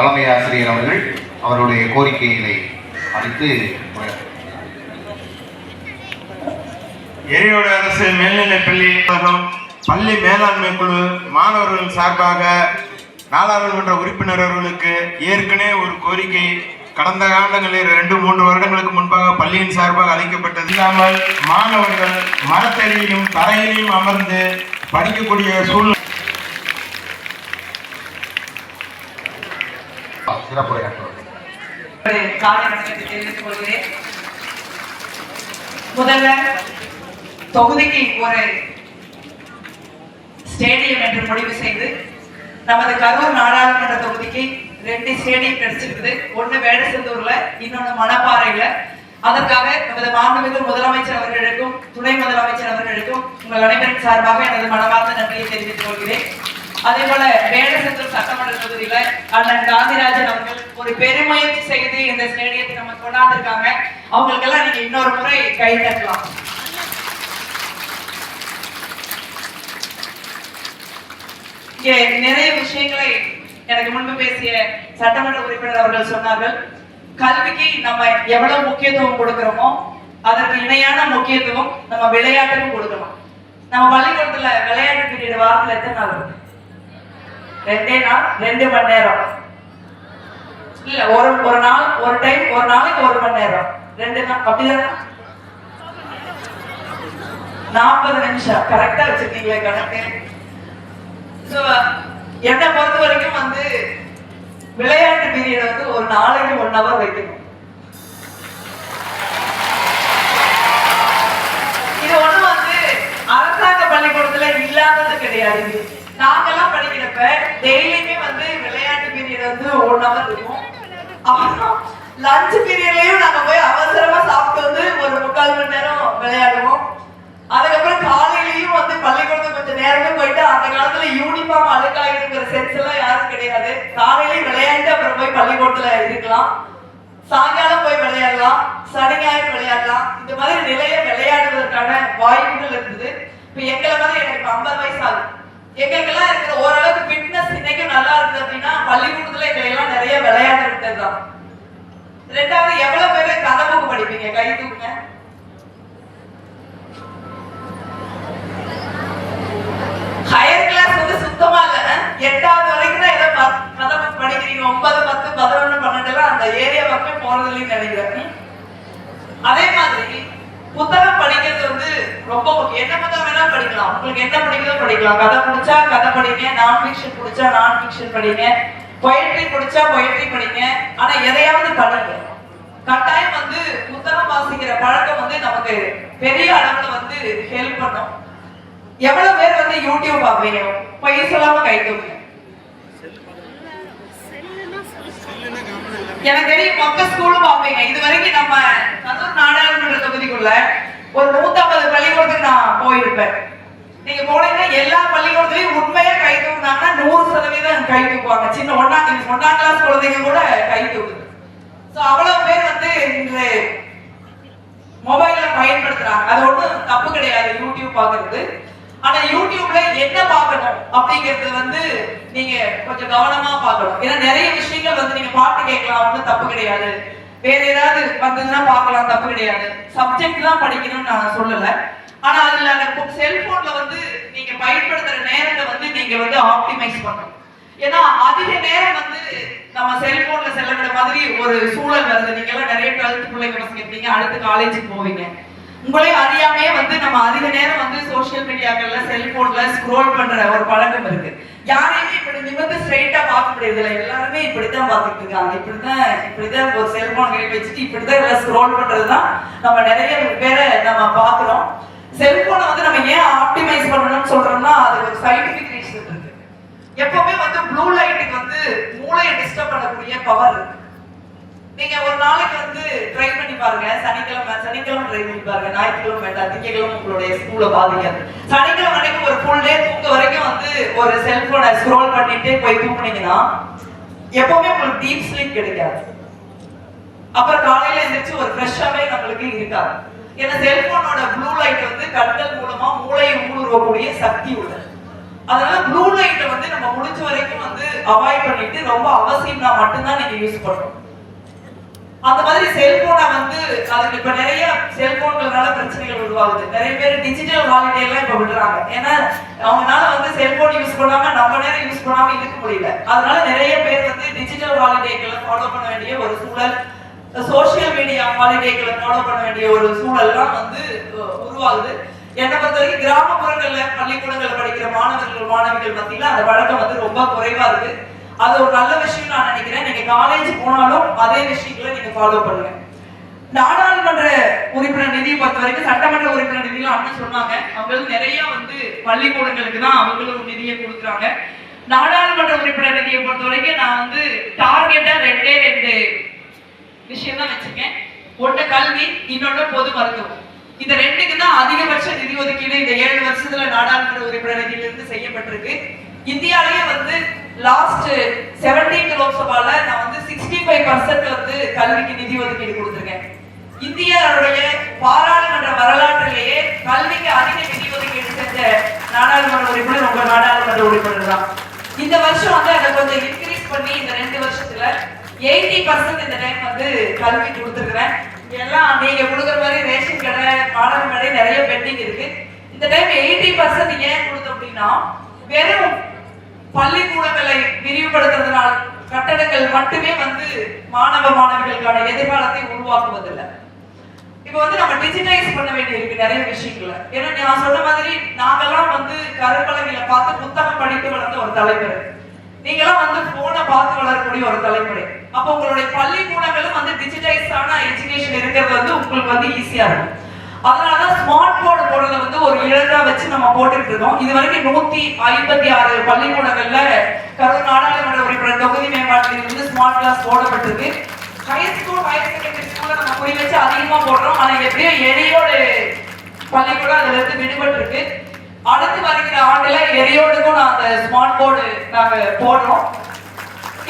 தலைமை ஆசிரியர் அவர்கள் அவருடைய கோரிக்கைகளை அளித்து எரியோடு அரசு மேல்நிலைப் பள்ளி பள்ளி மேலாண்மை குழு மாணவர்கள் சார்பாக நாடாளுமன்ற உறுப்பினர் அவர்களுக்கு ஏற்கனவே ஒரு கோரிக்கை. கடந்த காலங்களில் ரெண்டு மூன்று வருடங்களுக்கு முன்பாக பள்ளியின் சார்பாக அளிக்கப்பட்டது. இல்லாமல் மாணவர்கள் மரத்தடியிலும் தரையிலும் அமர்ந்து படிக்கக்கூடிய சூழ்நிலை சிறப்புரையாற்றுவார் தெரிவித்துக் கொள்கிறேன். முதல்ல தொகுதிக்கு ஒரு ஸ்டேடியம் என்று முடிவு செய்து நமது கரூர் நாடாளுமன்ற தொகுதிக்கு ரெண்டு ஸ்டேடியம் கிடைச்சிருக்குது. ஒண்ணு வேடசந்தூர்ல இன்னொன்னு மணப்பாறையில. அதற்காக நமது மாண்புமிகு முதலமைச்சர் அவர்களுக்கும் துணை முதலமைச்சர் அவர்களுக்கும் உங்கள் அனைவரின் சார்பாக எனது மனமார்ந்த நன்றியை தெரிவித்துக் கொள்கிறேன். அதே போல வேடசந்தூர் சட்டமன்ற தொகுதியில அண்ணன் காந்திராஜன் அவர்கள் ஒரு பெருமுயற்சி செய்து இந்த ஸ்டேடியத்தை நம்ம கொண்டாந்துருக்காங்க அவங்களுக்கெல்லாம் நீங்க இன்னொரு முறை கை தட்டலாம். இங்கே நிறைய விஷயங்களை எனக்கு முன்பு பேசிய சட்டமன்ற உறுப்பினர் அவர்கள் சொன்னார்கள். கல்விக்கு நம்ம எவ்வளவு முக்கியத்துவம் கொடுக்கிறோமோ அதற்கு இணையான முக்கியத்துவம் நம்ம விளையாட்டுக்கும் கொடுக்கணும். நம்ம பள்ளிக்கூடத்துல விளையாட்டு பீரியட் வாரத்துல எத்தனை நாள் இருக்கு? ரெண்டே நாள் ரெண்டு மணி நேரம். இல்ல ஒரு ஒரு நாள் ஒரு டைம் ஒரு நாளைக்கு ஒரு மணி நேரம். ரெண்டு நாள் அப்படிதானே? நாற்பது நிமிஷம். கரெக்டா வச்சிருக்கீங்களே கணக்கு. என்னை பொறுத்த வரைக்கும் வந்து விளையாட்டு பீரியட் வந்து ஒரு நாளைக்கு ஒன் ஹவர் வைக்கணும். இது ஒண்ணு வந்து அரசாங்க பள்ளிக்கூடத்துல இல்லாதது கிடையாது. டெய்லியுமே வந்து விளையாட்டு பீரியட் வந்து ஒன் ஹவர் இருக்கும். அப்புறம் லஞ்ச் பீரியட்லயும் நாங்க போய் அவசரமா சாப்பிட்டு வந்து ஒரு முக்கால் மணி நேரம் விளையாடுவோம். அதுக்கப்புறம் காலையிலயும் வந்து பள்ளிக்கூடத்துக்கு கொஞ்சம் நேரமே போயிட்டு அந்த காலத்துல யூனிஃபார்ம் அழுக்காயிருங்கிற சென்ஸ் எல்லாம் யாரும் கிடையாது. காலையிலயும் விளையாண்டு அப்புறம் போய் பள்ளிக்கூடத்துல இருக்கலாம். சாயங்காலம் போய் விளையாடலாம். சனி ஞாயிறு விளையாடலாம். இந்த மாதிரி நிலைய விளையாடுவதற்கான வாய்ப்புகள் இருந்தது. இப்ப எங்களை மாதிரி எனக்கு ஐம்பது வயசு ஆகும் எங்களுக்கெல்லாம் இருக்கிற ஓரளவுக்கு ஃபிட்னஸ் இன்னைக்கும் நல்லா இருக்குது அப்படின்னா பள்ளிக்கூடத்துல எங்களை எல்லாம் நிறைய விளையாட விட்டதுதான் ரெண்டாவது எவ்வளவு பேர் கதை புக்கு படிப்பீங்க? கை தூக்குங்க. ஹையர் கிளாஸ் வந்து சுத்தமா இல்ல. எட்டாவது வரைக்கும் தான் ஏதோ கதை புக் படிக்கிறீங்க. ஒன்பது பத்து பதினொன்னு பன்னெண்டு எல்லாம் அந்த ஏரியா பக்கமே போறது இல்லைன்னு நினைக்கிறேன். அதே மாதிரி புத்தகம் படிக்கிறது வந்து ரொம்ப முக்கியம். என்ன புத்தகம் வேணா படிக்கலாம். உங்களுக்கு என்ன பிடிக்குதோ படிக்கலாம். கதை பிடிச்சா கதை படிங்க நான் ஃபிக்ஷன் பிடிச்சா நான் ஃபிக்ஷன் படிங்க பொயட்ரி பிடிச்சா பொயட்ரி படிங்க. ஆனா எதையாவது படிங்க. கட்டாயம் வந்து புத்தகம் வாசிக்கிற பழக்கம் வந்து நமக்கு பெரிய அளவுல வந்து ஹெல்ப் பண்ணும். எவ்வளவு பேர் வந்து யூடியூப் பார்ப்பீங்க? பைசலாம கை தூக்குங்க. எனக்கு தெரியும் மொத்த ஸ்கூலும் பார்ப்பீங்க இது வரைக்கும் நம்ம கதூர் நாடாளுமன்ற தொகுதிக்குள்ள ஒரு நூத்தம்பது பள்ளிக்கூடத்துக்கு நான் போயிருப்பேன். நீங்க போனீங்கன்னா எல்லா பள்ளிக்கூடத்துலயும் உண்மையா கை தூக்குனாங்கன்னா நூறு சதவீதம் கை தூக்குவாங்க. சின்ன ஒன்னாம் ஒன்னாம் கிளாஸ் குழந்தைங்க கூட கை தூக்குது ஸோ அவ்வளவு பேர் வந்து இன்று மொபைல பயன்படுத்துறாங்க. அது ஒன்றும் தப்பு கிடையாது யூடியூப் பாக்குறது. ஆனா யூடியூப்ல என்ன பார்க்கணும் அப்படிங்கிறது வந்து நீங்க கொஞ்சம் கவனமா பார்க்கணும். ஏன்னா நிறைய விஷயங்கள் வந்து நீங்க பாட்டு கேட்கலாம் ஒண்ணும் தப்பு கிடையாது. வேற ஏதாவது வந்ததுன்னா பார்க்கலாம் தப்பு கிடையாது. சப்ஜெக்ட் தான் படிக்கணும்னு நான் சொல்லல. ஆனா அதுல செல்போன்ல வந்து நீங்க பயன்படுத்துற நேரத்தை வந்து நீங்க வந்து ஆப்டிமைஸ் பண்ணணும். ஏன்னா அதிக நேரம் வந்து நம்ம செல்போன்ல செலவிட மாதிரி ஒரு சூழல் வருது. நீங்க எல்லாம் நிறைய டுவெல்த் பிள்ளைங்க பசங்க இருப்பீங்க அடுத்து காலேஜுக்கு போவீங்க. உங்களே அறியாமே வந்து நம்ம அதிக நேரம் வந்து சோஷியல் மீடியாக்கள்ல செல்போன்ல ஸ்க்ரோல் பண்ற ஒரு பழக்கம் இருக்கு. யாரையுமே இப்படி நிமிர்ந்து ஸ்ட்ரைட்டா பார்க்க முடியறது இல்லை எல்லாருமே இப்படித்தான் பார்த்துட்டு இருக்காங்க. இப்படிதான் இப்படிதான் ஒரு செல்போன் கையில் வச்சுட்டு இப்படிதான் எல்லாம் ஸ்க்ரோல் பண்றதுதான் நம்ம நிறைய பேரை நம்ம பார்க்குறோம். செல்போனை வந்து நம்ம ஏன் ஆப்டிமைஸ் பண்ணணும்னு சொல்றோம்னா அது ஒரு சயின்டிபிக் ரீசன் இருக்கு. எப்பவுமே வந்து ப்ளூ லைட்டுக்கு வந்து மூளையை டிஸ்டர்ப் பண்ணக்கூடிய பவர் இருக்கு. நீங்க ஒரு நாளைக்கு வந்து ட்ரை பண்ணி பாருங்க சனிக்கிழமை சனிக்கிழமை பாருங்க. ஞாயிற்றுக்கிழமை வேண்டாம். திங்கக்கிழமை உங்களுடைய ஸ்கூல பாதிக்காது. சனிக்கிழமை அன்னைக்கு ஒரு ஃபுல் டே தூங்க வரைக்கும் வந்து ஒரு செல்போனை ஸ்க்ரோல் பண்ணிட்டு போய் தூங்குனீங்கன்னா எப்பவுமே உங்களுக்கு டீப் ஸ்லீப் கிடைக்காது. அப்புறம் காலையில எந்திரிச்சு ஒரு ஃப்ரெஷ்ஷாவே நம்மளுக்கு இருக்காது. ஏன்னா செல்போனோட ப்ளூ லைட் வந்து கண்கள் மூலமா மூளையை ஊடுருவக்கூடிய சக்தி உள்ளது அதனால ப்ளூ லைட்டை வந்து நம்ம முடிஞ்ச வரைக்கும் வந்து அவாய்ட் பண்ணிட்டு ரொம்ப அவசியம்னா மட்டும்தான் நீங்க யூஸ் பண்ணணும். அந்த மாதிரி செல்போனை வந்து அதுக்கு இப்ப நிறைய செல்போன்களால பிரச்சனைகள் உருவாகுது. நிறைய பேர் டிஜிட்டல் ஹாலிடே எல்லாம் இப்ப விடுறாங்க. ஏன்னா அவங்கனால வந்து செல்போன் யூஸ் பண்ணாம நம்ம நேரம் யூஸ் பண்ணாம இருக்க முடியல. அதனால நிறைய பேர் வந்து டிஜிட்டல் ஹாலிடேக்களை ஃபாலோ பண்ண வேண்டிய ஒரு சூழல் சோஷியல் மீடியா ஹாலிடேக்களை ஃபாலோ பண்ண வேண்டிய ஒரு சூழல்லாம் வந்து உருவாகுது. என்னை பொறுத்த வரைக்கும் கிராமப்புறங்கள்ல பள்ளிக்கூடங்கள்ல படிக்கிற மாணவர்கள் மாணவிகள் மத்தியில அந்த வழக்கம் வந்து ரொம்ப குறைவா இருக்கு. அது ஒரு நல்ல விஷயம் நான் நினைக்கிறேன். நீங்க காலேஜ் போனாலும் அதே விஷயங்களை நீங்க ஃபாலோ பண்ணுங்க. நாடாளுமன்ற உறுப்பினர் நிதியை பொறுத்த வரைக்கும் சட்டமன்ற உறுப்பினர் நிதியெல்லாம் அப்படின்னு சொன்னாங்க. அவங்களுக்கு நிறைய வந்து பள்ளிக்கூடங்களுக்கு தான் அவங்களும் நிதியை கொடுக்குறாங்க. நாடாளுமன்ற உறுப்பினர் நிதியை பொறுத்த வரைக்கும் நான் வந்து டார்கெட்டா ரெண்டே ரெண்டு விஷயம் தான் வச்சிருக்கேன். ஒன்று கல்வி இன்னொன்று பொது மருத்துவம். இந்த ரெண்டுக்கு தான் அதிகபட்ச நிதி ஒதுக்கீடு இந்த ஏழு வருஷத்துல நாடாளுமன்ற உறுப்பினர் நிதியிலிருந்து செய்யப்பட்டிருக்கு. இந்தியாலயே வந்து லாஸ்ட் செவன்டீன்த் லோக்சபால நான் வந்து சிக்ஸ்டி ஃபைவ் பர்சன்ட் வந்து கல்விக்கு நிதி ஒதுக்கீடு கொடுத்துருக்கேன். இந்தியாவுடைய பாராளுமன்ற வரலாற்றிலேயே கல்விக்கு அதிக நிதி ஒதுக்கீடு செஞ்ச நாடாளுமன்ற உறுப்பினர் உங்க நாடாளுமன்ற உறுப்பினர் தான். இந்த வருஷம் வந்து அதை கொஞ்சம் இன்க்ரீஸ் பண்ணி இந்த ரெண்டு வருஷத்துல எயிட்டி பர்சன்ட் இந்த டைம் வந்து கல்வி கொடுத்துருக்குறேன். எல்லாம் நீங்க கொடுக்குற மாதிரி ரேஷன் கடை பாடல் கடை நிறைய பெண்டிங் இருக்கு. இந்த டைம் எயிட்டி பர்சன்ட் ஏன் கொடுத்தோம் அப்படின்னா வெறும் பள்ளிக்கூடங்களை விரிவுபடுத்துறதுனால் கட்டடங்கள் மட்டுமே வந்து மாணவ மாணவிகளுக்கான எதிர்காலத்தை உருவாக்குவதில்லை. இப்போ வந்து நம்ம டிஜிட்டைஸ் பண்ண வேண்டியிருக்கு நிறைய விஷயங்கள. ஏன்னா நான் சொன்ன மாதிரி நாங்கெல்லாம் வந்து கருப்பலகையில பார்த்து புத்தகம் படித்து வளர்ந்த ஒரு தலைமுறை. நீங்களாம் வந்து போனை பார்த்து வளரக்கூடிய ஒரு தலைமுறை. அப்போ உங்களுடைய பள்ளிக்கூடங்களும் வந்து டிஜிட்டைஸ் ஆன எஜுகேஷன் இருக்கிறது வந்து உங்களுக்கு வந்து ஈஸியா இருக்கும். அதனாலதான் ஸ்மார்ட் போர்டு போடுறத வந்து ஒரு இழந்தா வச்சு நம்ம போட்டுட்டு இருக்கோம். இது வரைக்கும் நூத்தி ஐம்பத்தி ஆறு பள்ளிக்கூடங்கள்ல கரூர் நாடாளுமன்ற உறுப்பினர் தொகுதி மேம்பாட்டில் இருந்து ஸ்மார்ட் கிளாஸ் போடப்பட்டிருக்கு. ஹையர் ஸ்கூல் ஹையர் செகண்டரி ஸ்கூல்ல நம்ம குறி வச்சு அதிகமா போடுறோம். ஆனா எப்படியோ எரியோடு பள்ளிக்கூடம் அதுல இருந்து விடுபட்டு இருக்கு அடுத்து வருகிற ஆண்டுல எரியோடுக்கும் நான் அந்த ஸ்மார்ட் போர்டு நாங்க போடுறோம்.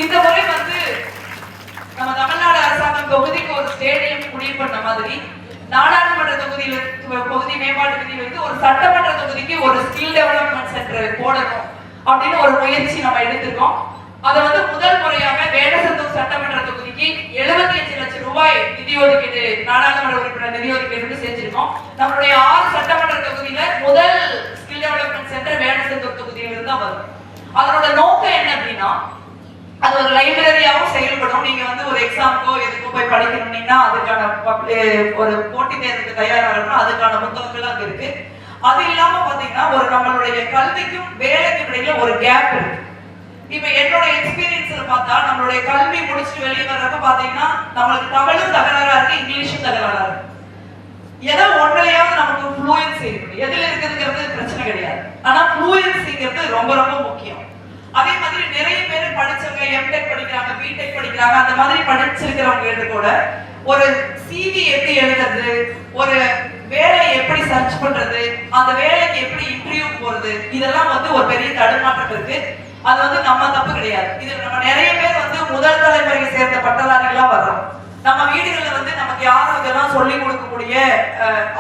இந்த முறை வந்து நம்ம தமிழ்நாடு அரசாங்கம் தொகுதிக்கு ஒரு ஸ்டேடியம் முடிவு பண்ண மாதிரி நாடாளுமன்ற தொகுதியில பகுதி மேம்பாட்டு நிதியில வந்து ஒரு சட்டமன்ற தொகுதிக்கு ஒரு ஸ்கில் டெவலப்மெண்ட் சென்டர் போடணும் அப்படின்னு ஒரு முயற்சி நம்ம எடுத்திருக்கோம். அதை வந்து முதல் முறையாக வேடசந்தூர் சட்டமன்ற தொகுதிக்கு எழுபத்தி அஞ்சு லட்சம் ரூபாய் நிதி ஒதுக்கீடு நாடாளுமன்ற உறுப்பினர் நிதி ஒதுக்கீடு வந்து செஞ்சிருக்கோம். நம்மளுடைய ஆறு சட்டமன்ற தொகுதியில முதல் ஸ்கில் டெவலப்மெண்ட் சென்டர் வேடசந்தூர் தொகுதியில இருந்து தான் வரும். அதனோட நோக்கம் என்ன அப்படின்னா அது ஒரு லைப்ரரியாவும் செயல்படும். நீங்க வந்து ஒரு எக்ஸாமுக்கோ எதுக்கோ போய் படிக்கணும்னா அதுக்கான பப்- ஒரு போட்டி தேர்வுக்கு தயாராகணும் அதுக்கான புத்தகங்கள் அங்க இருக்கு. அது இல்லாம பாத்தீங்கன்னா ஒரு நம்மளுடைய கல்விக்கும் வேலைக்கும் இடையில ஒரு கேப் இருக்கு. இப்ப என்னோட எக்ஸ்பீரியன்ஸ்ல பார்த்தா நம்மளுடைய கல்வி முடிச்சுட்டு வெளியே வர்றப்ப பாத்தீங்கன்னா நம்மளுக்கு தமிழும் தகராறா இருக்கு இங்கிலீஷும் தகராறா இருக்கு. ஏதோ ஒன்றிலையாவது நமக்கு ஃப்ளூயன்சி இருக்கு. எதுல இருக்குதுங்கிறது பிரச்சனை கிடையாது. ஆனா ஃப்ளூயன்சிங்கிறது ரொம்ப ரொம்ப முக்கியம். அதே மாதிரி நிறைய பேர் படிச்சவங்க எம்டெக் படிக்கிறாங்க பிடெக் படிக்கிறாங்க அந்த மாதிரி படிச்சிருக்கிறவங்க கூட ஒரு சிவி எப்படி எழுதுறது ஒரு வேலை எப்படி சர்ச் பண்றது அந்த வேலைக்கு எப்படி இன்டர்வியூ போறது இதெல்லாம் வந்து ஒரு பெரிய தடுமாற்றம் இருக்கு. அது வந்து நம்ம தப்பு கிடையாது. இது நம்ம நிறைய பேர் வந்து முதல் தலைமுறையை சேர்ந்த பட்டதாரிகளா வர்றோம். நம்ம வீடுகள்ல வந்து நமக்கு யாரும் இதெல்லாம் சொல்லி கொடுக்கக்கூடிய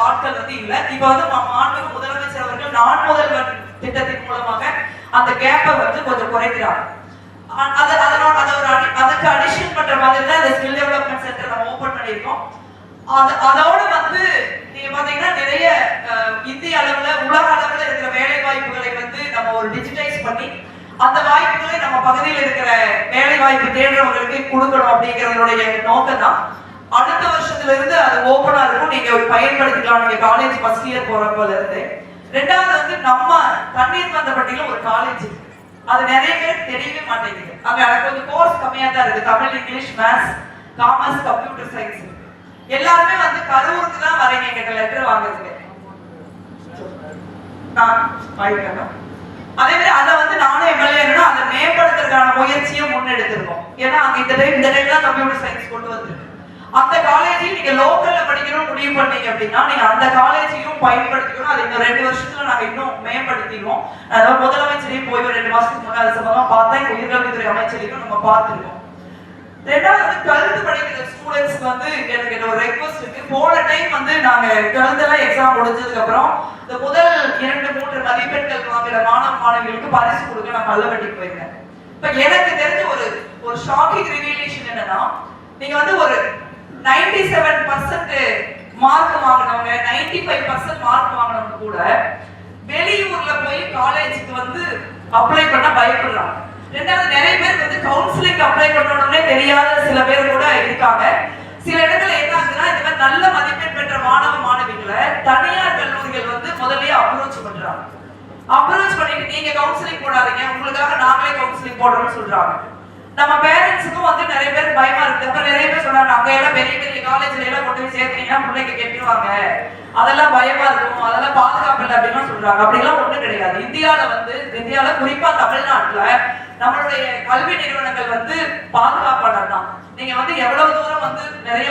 ஆட்கள் வந்து இல்லை. இப்ப வந்து நம்ம மாண்பு முதலமைச்சர் அவர்கள் நான் முதல்வர் திட்டத்தின் மூலமாக அந்த கேப்பை வந்து கொஞ்சம் குறைக்கிறாங்க. அது அதனோட அதை ஒரு அடி- அதுக்கு அடிஷன் பண்ற மாதிரி தான் இந்த ஸ்கில் டெவலப்மெண்ட் சென்டர் நம்ம ஓபன் பண்ணியிருக்கோம். அது அதோட வந்து நீங்க பாத்தீங்கன்னா நிறைய இந்திய அளவுல உலக அளவுல இருக்கிற வேலை வாய்ப்புகளை வந்து நம்ம ஒரு டிஜிட்டைஸ் பண்ணி அந்த வாய்ப்புகளை நம்ம பகுதியில் இருக்கிற வேலை வாய்ப்பு தேடுறவங்களுக்கு கொடுக்கணும் அப்படிங்கறதுடைய நோக்கம் தான் அடுத்த வருஷத்துல இருந்து அது ஓபனா இருக்கும். நீங்க பயன்படுத்திக்கலாம். நீங்க காலேஜ் ஃபர்ஸ்ட் இயர் போறப்போல இருந்து. ரெண்டாவது வந்து நம்ம தண்ணீர் பந்தப்பட்டியில ஒரு காலேஜ் இருக்கு. அது நிறைய பேர் தெரியவே மாட்டேங்குது. அங்க கொஞ்சம் கோர்ஸ் கம்மியா தான் இருக்கு. Tamil English maths commerce computer science எல்லாருமே வந்து கரூருக்கு தான் வரீங்க எங்கிட்ட லெட்டர் வாங்குறதுக்கு. நான் அதே மாதிரி அதை வந்து நானும் எம்எல்ஏனா அதை மேம்படுத்துறதுக்கான முயற்சியை முன்னெடுத்திருக்கோம். ஏன்னா அங்க இந்த டைம் இந்த டைம் தான் கம்ப்யூட்டர் சயின்ஸ் கொண்டு வந்திருக்கு. அந்த காலேஜில் நீங்க லோக்கல் முடிவு பண்ணீங்க அப்படின்னா நீங்க அந்த காலேஜையும் பயன்படுத்திக்கணும். அது இந்த ரெண்டு வருஷத்துல நாங்க இன்னும் மேம்படுத்திடுவோம். அதாவது முதலமைச்சரையும் போய் ஒரு ரெண்டு மாசத்துக்கு முன்னாடி அது சம்பந்தமா பார்த்தா எங்க உயர்கல்வித்துறை அமைச்சரையும் நம்ம பார்த்துருக்கோம். ரெண்டாவது வந்து டுவெல்த் படிக்கிற ஸ்டூடெண்ட்ஸ் வந்து எனக்கு ஒரு ரெக்வஸ்ட் இருக்கு. போன டைம் வந்து நாங்க டுவெல்த் எல்லாம் எக்ஸாம் முடிஞ்சதுக்கு அப்புறம் இந்த முதல் இரண்டு மூன்று மதிப்பெண்கள் வாங்குற மாணவ மாணவிகளுக்கு பரிசு கொடுக்க நான் பல்லவட்டிக்கு போயிருந்தேன். இப்ப எனக்கு தெரிஞ்ச ஒரு ஒரு ஷாக்கிங் ரிவீலேஷன் என்னன்னா நீங்க வந்து ஒரு 97% செவன் பர்சன்ட் மார்க் வாங்கினவங்க 95% ஃபைவ் பர்சன்ட் மார்க் வாங்கினவங்க கூட வெளியூர்ல போய் காலேஜுக்கு வந்து அப்ளை பண்ண பயப்படுறாங்க. ரெண்டாவது நிறைய பேர் வந்து கவுன்சிலிங் அப்ளை பண்ணணும்னே தெரியாத சில பேர் கூட இருக்காங்க. சில இடத்துல என்ன ஆகுதுன்னா இந்த மாதிரி நல்ல மதிப்பெண் பெற்ற மாணவ மாணவிகளை தனியார் கல்லூரிகள் வந்து முதல்லயே அப்ரோச் பண்றாங்க. அப்ரோச் பண்ணிட்டு நீங்க கவுன்சிலிங் போடாதீங்க உங்களுக்காக நாங்களே கவுன்சிலிங் போடுறோம்னு சொல்றாங்க. நம்ம பேரண்ட்ஸுக்கும் வந்து நிறைய பேர் பயமா இருக்கு. அப்புறம் நிறைய பேர் சொல்றாங்க அங்க எல்லாம் பெரிய பெரிய காலேஜ்ல எல்லாம் கொண்டு போய் சேர்த்தீங்கன்னா பிள்ளைங்க கெட்டுருவாங்க. அதெல்லாம் பயமா இருக்கும். அதெல்லாம் பாதுகாப்பு இல்லை அப்படின்னு சொல்றாங்க. அப்படிலாம் ஒண்ணும் கிடையாது. இந்தியால வந்து இந்தியால குறிப்பா தமிழ்நாட்டுல நம்மளுடைய கல்வி நிறுவனங்கள் வந்து பாதுகாப்பானது தான். நீங்க வந்து எவ்வளவு தூரம் வந்து நிறைய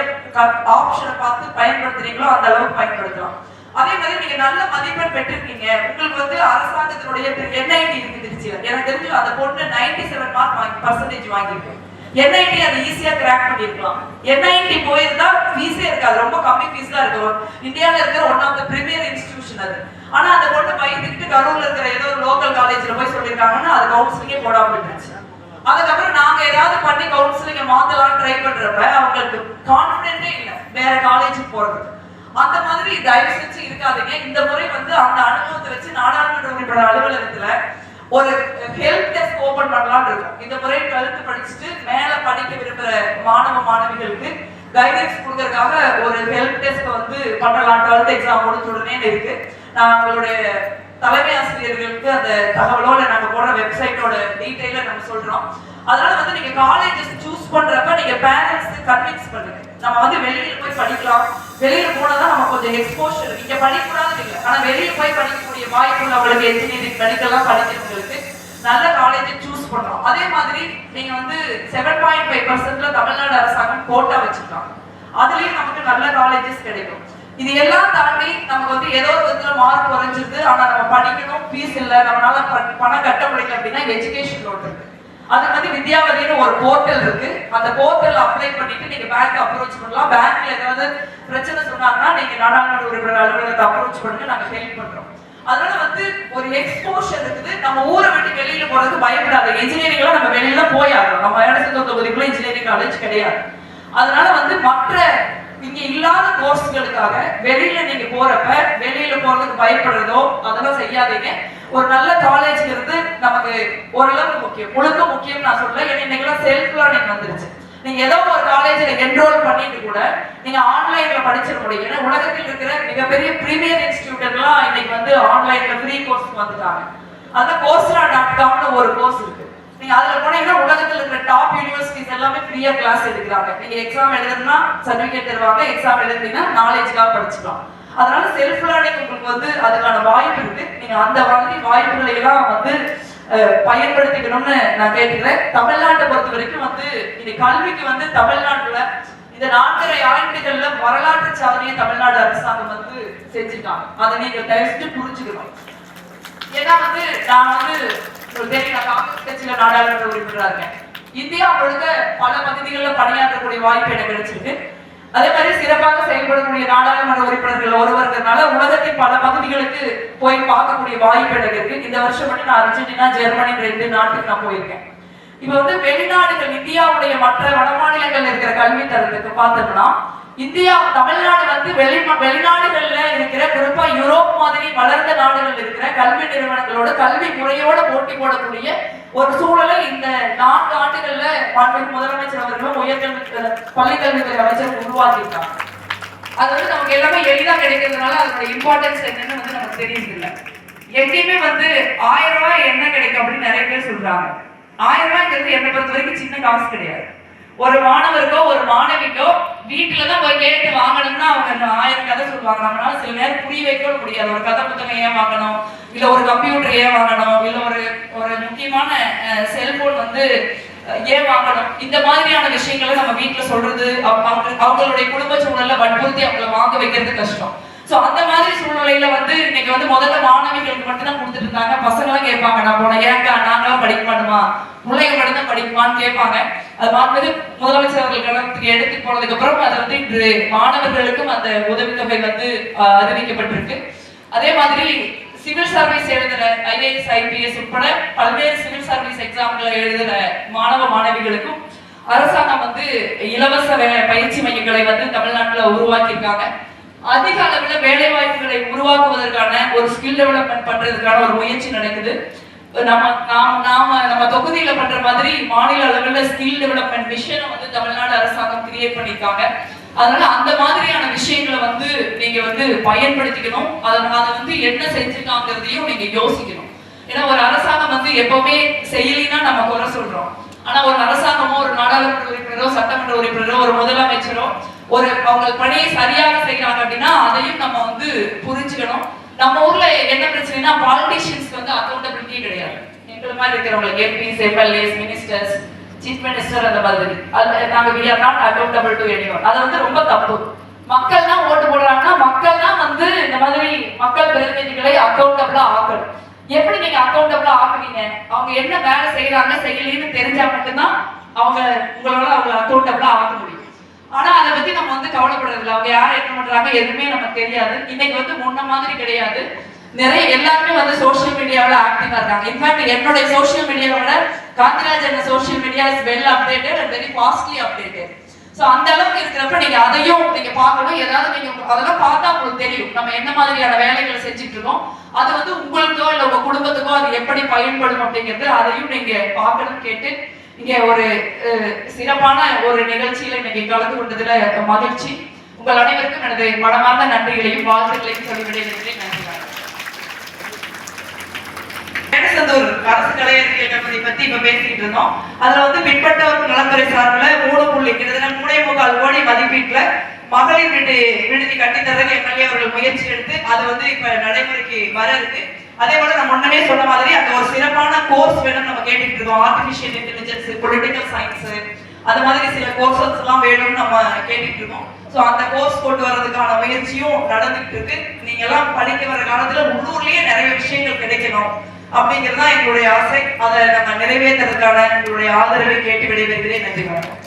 ஆப்ஷனை பார்த்து பயன்படுத்துறீங்களோ அந்த அளவுக்கு பயன்படுத்தலாம். அதே மாதிரி நீங்க நல்ல மதிப்பெண் பெற்றிருக்கீங்க. உங்களுக்கு வந்து அரசாங்கத்தினுடைய என்ஐடி இருக்கு திருச்சியில். எனக்கு தெரிஞ்சு அந்த பொண்ணு 97 செவன் மார்க் வாங்கி பர்சன்டேஜ் வாங்கியிருக்கு. என்ஐடி அதை ஈஸியா கிராக் பண்ணிருக்கலாம் என்ஐடி போயிருந்தா ஃபீஸே இருக்காது. ரொம்ப கம்மி ஃபீஸ் தான் இருக்கும். இந்தியால இருக்கிற one of the premier institution அது. ஆனா அந்த பொண்ணு பயந்துக்கிட்டு கரூர்ல இருக்கிற ஏதோ ஒரு லோக்கல் காலேஜ்ல போய் சொல்லியிருக்காங்கன்னா அது கவுன்சிலிங்கே போடாம இருந்துச்சு அதுக்கப்புறம் நாங்க ஏதாவது பண்ணி கவுன்சிலிங்க மாத்தலாம் ட்ரை பண்றப்ப அவங்களுக்கு கான்பிடென்டே இல்லை. வேற காலேஜுக்கு போறதுக்கு அந்த மாதிரி தயவு செஞ்சு இருக்காதீங்க. இந்த முறை வந்து அந்த அனுபவத்தை வச்சு நாடாளுமன்ற உறுப்பினர் அலுவலகத்துல ஒரு ஹெல்ப் டெஸ்க் ஓபன் பண்ணலாம்னு இருக்கோம். இந்த முறை டுவெல்த் படிச்சுட்டு மேல படிக்க விரும்புற மாணவ மாணவிகளுக்கு கைடன்ஸ் கொடுக்கறதுக்காக ஒரு ஹெல்ப் டெஸ்க் வந்து பண்ணலாம். டுவெல்த் எக்ஸாம் முடிஞ்ச உடனே இருக்கு. நான் உங்களுடைய தலைமை ஆசிரியர்களுக்கு அந்த தகவலோட நாங்க போடுற வெப்சைட்டோட டீட்டெயில நம்ம சொல்றோம். அதனால வந்து நீங்க காலேஜஸ் சூஸ் பண்றப்ப நீங்க பேரண்ட்ஸ் கன்வின்ஸ் பண்ணுங்க. நம்ம வந்து வெளியில போய் படிக்கலாம். வெளியில போனதான் நம்ம கொஞ்சம் எக்ஸ்போஷர் இங்க படிக்கக்கூடாது இல்லை. ஆனா வெளியில போய் படிக்கக்கூடிய வாய்ப்பு அவங்களுக்கு என்ஜினியரிங் மெடிக்கல்லாம் படிக்கிறவங்களுக்கு நல்ல காலேஜை சூஸ் பண்றோம். அதே மாதிரி நீங்க வந்து செவன் பாயிண்ட் ஃபைவ் பர்சன்ட்ல தமிழ்நாடு அரசாங்கம் கோட்டா வச்சிருக்காங்க. அதுலயும் நமக்கு நல்ல காலேஜஸ் கிடைக்கும். இது எல்லாம் தாண்டி நமக்கு வந்து ஏதோ ஒரு விதத்துல மார்க் குறைஞ்சிருது. ஆனா நம்ம படிக்கணும் ஃபீஸ் இல்லை. நம்மளால பணம் கட்ட முடியல அப்படின்னா எஜுகேஷன் லோன் இருக்கு. அதுக்கு வந்து வித்யாவதினு ஒரு போர்ட்டல் இருக்கு. அந்த போர்ட்டல் அப்ளை பண்ணிட்டு நீங்க பேங்க் அப்ரோச் பண்ணலாம். பேங்க்ல ஏதாவது பிரச்சனை சொன்னாங்கன்னா நீங்க நாடாளுமன்ற உறுப்பினர் அலுவலகத்தை அப்ரோச் பண்ணுங்க. நாங்க ஹெல்ப் பண்றோம். அதனால வந்து ஒரு எக்ஸ்போஷர் இருக்குது. நம்ம ஊரை விட்டு வெளியில போறதுக்கு பயப்படாத. இன்ஜினியரிங்லாம் நம்ம வெளியில போய் ஆகணும். நம்ம இடத்துல தொகுதிக்குள்ள இன்ஜினியரிங் காலேஜ் கிடையாது. அதனால வந்து மற்ற இங்க இல்லாத கோர்ஸ்களுக்காக வெளியில நீங்க போறப்ப வெளியில போறதுக்கு பயப்படுறதோ அதெல்லாம் செய்யாதீங்க. ஒரு நல்ல காலேஜ்ங்கிறது நமக்கு ஓரளவுக்கு முக்கியம். முழுக்க முக்கியம் நான் சொல்றேன் ஏன்னா இன்னைக்கெல்லாம் செல்ஃப் லேர்னிங் வந்துருச்சு. நீங்க ஏதோ ஒரு காலேஜ்ல என்ரோல் பண்ணிட்டு கூட நீங்க ஆன்லைன்ல படிச்சிட முடியும். ஏன்னா உலகத்தில் இருக்கிற மிகப்பெரிய ப்ரீமியர் இன்ஸ்டிடியூட் எல்லாம் இன்னைக்கு வந்து ஆன்லைன்ல ஃப்ரீ கோர்ஸ் வந்துட்டாங்க. அதான் கோர்ஸ்ரா டாட் காம்னு ஒரு கோர்ஸ் இருக்கு. நீங்க அதுல போனீங்கன்னா உலகத்துல இருக்கிற டாப் யூனிவர்சிட்டிஸ் எல்லாமே ஃப்ரீயா கிளாஸ் எடுக்கிறாங்க. நீங்க எக்ஸாம் எழுதணும்னா சர்டிபிகேட் தருவாங்க. எக்ஸாம் எழுதுனீங்கன்னா நாலேஜ்க்காக படிச்சுக்கலாம். அதனால செல்ஃப் லேர்னிங் உங்களுக்கு வந்து அதுக்கான வாய்ப்பு இருக்கு. நீங்க அந்த மாதிரி வாய்ப்புகளை எல்லாம் வந்து பயன்படுத்திக்கணும்னு நான் கேட்டுக்கிறேன். தமிழ்நாட்டை பொறுத்த வரைக்கும் வந்து இந்த கல்விக்கு வந்து தமிழ்நாட்டுல இந்த நான்கரை ஆண்டுகள்ல வரலாற்று சாதனையை தமிழ்நாடு அரசாங்கம் வந்து செஞ்சிருக்காங்க. அதை நீங்க தயவு புரிஞ்சுக்கணும். ஏன்னா வந்து நான் வந்து தெரியும் நான் காங்கிரஸ் கட்சியில நாடாளுமன்ற உறுப்பினராக இருக்கேன். இந்தியா முழுக்க பல பகுதிகளில் பணியாற்றக்கூடிய வாய்ப்பு எனக்கு கிடைச்சிருக்கு. அதே மாதிரி சிறப்பாக செயல்படக்கூடிய நாடாளுமன்ற உறுப்பினர்கள் ஒருவருங்கிறதுனால உலகத்தின் பல பகுதிகளுக்கு போய் பார்க்கக்கூடிய வாய்ப்பு எனக்கு இருக்கு. இந்த வருஷம் மட்டும் நான் அர்ஜென்டினா ஜெர்மனி ரெண்டு நாட்டுக்கு நான் போயிருக்கேன். இப்ப வந்து வெளிநாடுகள் இந்தியாவுடைய மற்ற வடமாநிலங்கள் இருக்கிற கல்வி தரத்துக்கு பார்த்தோம்னா இந்தியா தமிழ்நாடு வந்து வெளி வெளிநாடுகள்ல இருக்கிற குறிப்பா யூரோப் மாதிரி வளர்ந்த நாடுகள் இருக்கிற கல்வி நிறுவனங்களோட கல்வி முறையோட போட்டி போடக்கூடிய ஒரு சூழலை இந்த நான்கு ஆண்டுகள்ல மாண்புமிகு முதலமைச்சர் அவர்களும் உயர்கல்வி பள்ளிக்கல்வித்துறை அமைச்சர் உருவாக்கியிருக்காங்க. அது வந்து நமக்கு எல்லாமே எளிதா கிடைக்கிறதுனால அதோட இம்பார்ட்டன்ஸ் என்னன்னு வந்து நமக்கு தெரியுது எங்கேயுமே வந்து ஆயிரம் ரூபாய் என்ன கிடைக்கும் அப்படின்னு நிறைய பேர் சொல்றாங்க. ஆயிரம் ரூபாய்ங்கிறது என்னை பொறுத்த வரைக்கும் சின்ன காசு கிடையாது. ஒரு மாணவருக்கோ ஒரு மாணவிக்கோ வீட்டுல தான் போய் கேட்டு வாங்கணும்னா அவங்க ஆயிரம் கதை சொல்லுவாங்க. நம்மளால சில நேரம் புரிய வைக்க முடியாது. ஒரு கதை புத்தகம் ஏன் வாங்கணும்? இல்ல ஒரு கம்ப்யூட்டர் ஏன் வாங்கணும்? இல்ல ஒரு ஒரு முக்கியமான செல்போன் வந்து ஏன் வாங்கணும்? இந்த மாதிரியான விஷயங்களை நம்ம வீட்டுல சொல்றது அவங்களுடைய குடும்ப சூழல்ல வற்புறுத்தி அவங்கள வாங்க வைக்கிறது கஷ்டம். சோ அந்த மாதிரி சூழ்நிலையில வந்து இன்னைக்கு வந்து முதல்ல மாணவிகளுக்கு மட்டும்தான் கொடுத்துட்டு இருந்தாங்க பசங்களும் கேட்பாங்க நான் போன ஏங்கா நாங்களாம் படிக்க மாட்டோமா பிள்ளைங்க மட்டும் தான் படிக்குமான்னு கேட்பாங்க. அது மாதிரி முதலமைச்சர் அவர்கள் எடுத்து போனதுக்கு அப்புறம் அது வந்து இன்று மாணவர்களுக்கும் அந்த உதவித்தொகை வந்து அறிவிக்கப்பட்டிருக்கு. அதே மாதிரி சிவில் சர்வீஸ் எழுதுற ஐஏஎஸ் ஐபிஎஸ் உட்பட பல்வேறு சிவில் சர்வீஸ் எக்ஸாம்களை எழுதுற மாணவ மாணவிகளுக்கும் அரசாங்கம் வந்து இலவச பயிற்சி மையங்களை வந்து தமிழ்நாட்டுல உருவாக்கியிருக்காங்க. அதிக அளவுல வேலை வாய்ப்புகளை உருவாக்குவதற்கான ஒரு ஸ்கில் டெவலப்மெண்ட் பண்றதுக்கான ஒரு முயற்சி நடக்குது. நம்ம நாம் நாம நம்ம தொகுதியில பண்ற மாதிரி மாநில அளவுல ஸ்கில் டெவலப்மெண்ட் மிஷனை வந்து தமிழ்நாடு அரசாங்கம் கிரியேட் பண்ணியிருக்காங்க. அதனால அந்த மாதிரியான விஷயங்களை வந்து நீங்க வந்து பயன்படுத்திக்கணும். அதனால அதை வந்து என்ன செஞ்சிருக்காங்கிறதையும் நீங்க யோசிக்கணும். ஏன்னா ஒரு அரசாங்கம் வந்து எப்பவுமே செய்யலினா நம்ம குறை சொல்றோம். ஆனா ஒரு அரசாங்கமோ ஒரு நாடாளுமன்ற உறுப்பினரோ சட்டமன்ற உறுப்பினரோ ஒரு முதலமைச்சரோ ஒரு அவங்க பணியை சரியாக செய்யறாங்க அப்படின்னா அதையும் நம்ம வந்து புரிஞ்சுக்கணும். நம்ம ஊர்ல என்ன பிரச்சனைனா பாலிட்டிஷியன்ஸ்க்கு வந்து அக்கௌண்டபிலிட்டியே கிடையாது. எங்களை மாதிரி இருக்கிறவங்களுக்கு MPs MLAs ministers chief minister அந்த மாதிரி. அது நாங்க we are not accountable to anyone அது வந்து ரொம்ப தப்பு. மக்கள் தான் ஓட்டு போடுறாங்கன்னா மக்கள் தான் வந்து இந்த மாதிரி மக்கள் பிரதிநிதிகளை அக்கௌண்டபிளா ஆக்கணும். எப்படி நீங்க அக்கௌண்டபிளா ஆக்குவீங்க? அவங்க என்ன வேலை செய்யறாங்க செய்யலன்னு தெரிஞ்சா மட்டும்தான் அவங்க உங்களால அவங்களை அக்கௌண்டபிளா ஆக்க முடியும். ஆனா அதை பத்தி நம்ம வந்து கவலைப்படுறது இல்லை. அவங்க யார் என்ன பண்றாங்க எதுவுமே நமக்கு தெரியாது. இன்னைக்கு வந்து முன்ன மாதிரி கிடையாது. நிறைய எல்லாருமே வந்து சோஷியல் மீடியாவில் ஆக்டிவா இருக்காங்க. இன்ஃபேக்ட் என்னுடைய social மீடியாவோட Gandhirajan social media is well updated and very fastly updated so அந்த அளவுக்கு இருக்கிறப்ப நீங்க அதையும் நீங்க பார்க்கணும். ஏதாவது நீங்க அதெல்லாம் பார்த்தா உங்களுக்கு தெரியும். நம்ம என்ன மாதிரியான வேலைகளை செஞ்சுட்டு இருக்கோம். அது வந்து உங்களுக்கோ இல்லை உங்க குடும்பத்துக்கோ அது எப்படி பயன்படும் அப்படிங்கிறது அதையும் நீங்க பார்க்கணும் கேட்டு இங்க ஒரு சிறப்பான ஒரு நிகழ்ச்சியில இன்னைக்கு கலந்து கொண்டதுல மகிழ்ச்சி. உங்கள் அனைவருக்கும் எனது மனமார்ந்த நன்றிகளையும் வாழ்த்துக்களையும் சொல்லி விடைபெறுகிறேன். நன்றி அரசு கலையறிவியல் கல்லூரி பத்தி இப்ப பேசிட்டு இருந்தோம். அதுல வந்து பிற்பட்டவர்கள் நலத்துறை சார்பில் மூணு புள்ளி கிட்டத்தட்ட மூணே முக்கால் கோடி மதிப்பீட்டுல மகளிர் வீடு விடுதி கட்டி எம்எல்ஏ அவர்கள் முயற்சி எடுத்து அது வந்து இப்ப நடைமுறைக்கு வர இருக்கு. அதே போல நம்ம முன்னமே சொன்ன மாதிரி அந்த ஒரு சிறப்பான கோர்ஸ் வேணும் நம்ம கேட்டுட்டு இருக்கோம். ஆர்டிபிஷியல் இன்டெலிஜென்ஸ் பொலிட்டிக்கல் சயின்ஸ் அந்த மாதிரி சில கோர்சஸ் எல்லாம் வேணும்னு நம்ம கேட்டுட்டு இருக்கோம். சோ அந்த கோர்ஸ் கொண்டு வர்றதுக்கான முயற்சியும் நடந்துட்டு இருக்கு. நீங்க எல்லாம் படிக்க வர காலத்துல உள்ளூர்லயே நிறைய விஷயங்கள் கிடைக்கணும் அப்படிங்கிறது தான் எங்களுடைய ஆசை. அதை நம்ம நிறைவேற்றுறதுக்கான எங்களுடைய ஆதரவை கேட்டு விடைபெறுகிறேன். நன்றி வணக்கம்.